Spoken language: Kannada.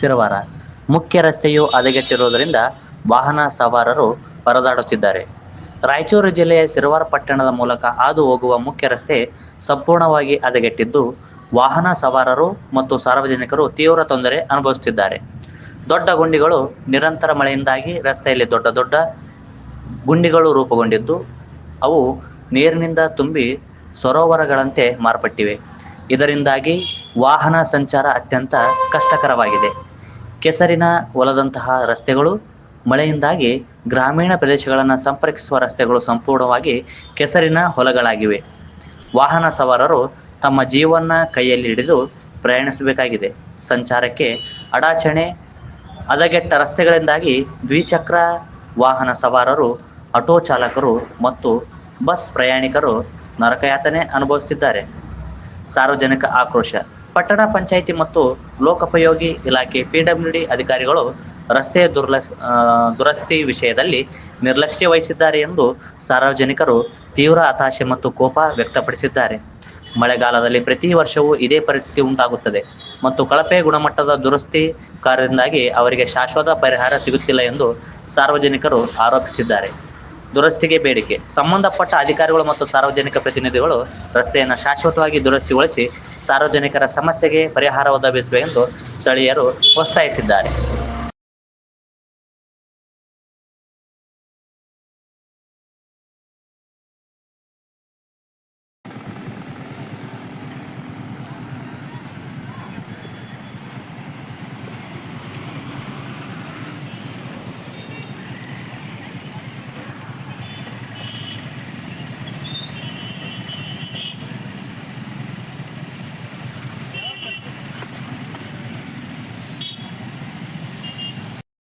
ಸಿರವಾರ ಮುಖ್ಯ ರಸ್ತೆಯು ಹದಗೆಟ್ಟಿರುವುದರಿಂದ ವಾಹನ ಸವಾರರು ಪರದಾಡುತ್ತಿದ್ದಾರೆ. ರಾಯಚೂರು ಜಿಲ್ಲೆಯ ಸಿರವಾರ ಪಟ್ಟಣದ ಮೂಲಕ ಹಾದು ಹೋಗುವ ಮುಖ್ಯ ರಸ್ತೆ ಸಂಪೂರ್ಣವಾಗಿ ಹದಗೆಟ್ಟಿದ್ದು, ವಾಹನ ಸವಾರರು ಮತ್ತು ಸಾರ್ವಜನಿಕರು ತೀವ್ರ ತೊಂದರೆ ಅನುಭವಿಸುತ್ತಿದ್ದಾರೆ. ದೊಡ್ಡ ಗುಂಡಿಗಳು ನಿರಂತರ ಮಳೆಯಿಂದಾಗಿ ರಸ್ತೆಯಲ್ಲಿ ದೊಡ್ಡ ದೊಡ್ಡ ಗುಂಡಿಗಳು ರೂಪುಗೊಂಡಿದ್ದು, ಅವು ನೀರಿನಿಂದ ತುಂಬಿ ಸರೋವರಗಳಂತೆ ಮಾರ್ಪಟ್ಟಿವೆ. ಇದರಿಂದಾಗಿ ವಾಹನ ಸಂಚಾರ ಅತ್ಯಂತ ಕಷ್ಟಕರವಾಗಿದೆ. ಕೆಸರಿನ ಹೊಲದಂತಹ ರಸ್ತೆಗಳು, ಮಳೆಯಿಂದಾಗಿ ಗ್ರಾಮೀಣ ಪ್ರದೇಶಗಳನ್ನು ಸಂಪರ್ಕಿಸುವ ರಸ್ತೆಗಳು ಸಂಪೂರ್ಣವಾಗಿ ಕೆಸರಿನ ಹೊಲಗಳಾಗಿವೆ. ವಾಹನ ಸವಾರರು ತಮ್ಮ ಜೀವನ ಕೈಯಲ್ಲಿ ಹಿಡಿದು ಪ್ರಯಾಣಿಸಬೇಕಾಗಿದೆ. ಸಂಚಾರಕ್ಕೆ ಅಡಾಚಣೆ, ಹದಗೆಟ್ಟ ರಸ್ತೆಗಳಿಂದಾಗಿ ದ್ವಿಚಕ್ರ ವಾಹನ ಸವಾರರು, ಆಟೋ ಚಾಲಕರು ಮತ್ತು ಬಸ್ ಪ್ರಯಾಣಿಕರು ನರಕಯಾತನೆ ಅನುಭವಿಸುತ್ತಿದ್ದಾರೆ. ಸಾರ್ವಜನಿಕ ಆಕ್ರೋಶ. ಪಟ್ಟಣ ಪಂಚಾಯಿತಿ ಮತ್ತು ಲೋಕೋಪಯೋಗಿ ಇಲಾಖೆ ಪಿಡಬ್ಲ್ಯೂಡಿ ಅಧಿಕಾರಿಗಳು ರಸ್ತೆಯ ದುರ್ಲ ಆ, ದುರಸ್ತಿ ವಿಷಯದಲ್ಲಿ ನಿರ್ಲಕ್ಷ್ಯ ವಹಿಸಿದ್ದಾರೆ ಎಂದು ಸಾರ್ವಜನಿಕರು ತೀವ್ರ ಹತಾಶೆ ಮತ್ತು ಕೋಪ ವ್ಯಕ್ತಪಡಿಸಿದ್ದಾರೆ. ಮಳೆಗಾಲದಲ್ಲಿ ಪ್ರತಿ ವರ್ಷವೂ ಇದೇ ಪರಿಸ್ಥಿತಿ ಉಂಟಾಗುತ್ತದೆ ಮತ್ತು ಕಳಪೆ ಗುಣಮಟ್ಟದ ದುರಸ್ತಿ ಕಾರ್ಯದಿಂದಾಗಿ ಅವರಿಗೆ ಶಾಶ್ವತ ಪರಿಹಾರ ಸಿಗುತ್ತಿಲ್ಲ ಎಂದು ಸಾರ್ವಜನಿಕರು ಆರೋಪಿಸಿದ್ದಾರೆ. ದುರಸ್ತಿಗೆ ಬೇಡಿಕೆ. ಸಂಬಂಧಪಟ್ಟ ಅಧಿಕಾರಿಗಳು ಮತ್ತು ಸಾರ್ವಜನಿಕ ಪ್ರತಿನಿಧಿಗಳು ರಸ್ತೆಯನ್ನು ಶಾಶ್ವತವಾಗಿ ದುರಸ್ತಿಗೊಳಿಸಿ ಸಾರ್ವಜನಿಕರ ಸಮಸ್ಯೆಗೆ ಪರಿಹಾರ ಒದಗಿಸಬೇಕೆಂದು ಸ್ಥಳೀಯರು ಒತ್ತಾಯಿಸಿದ್ದಾರೆ.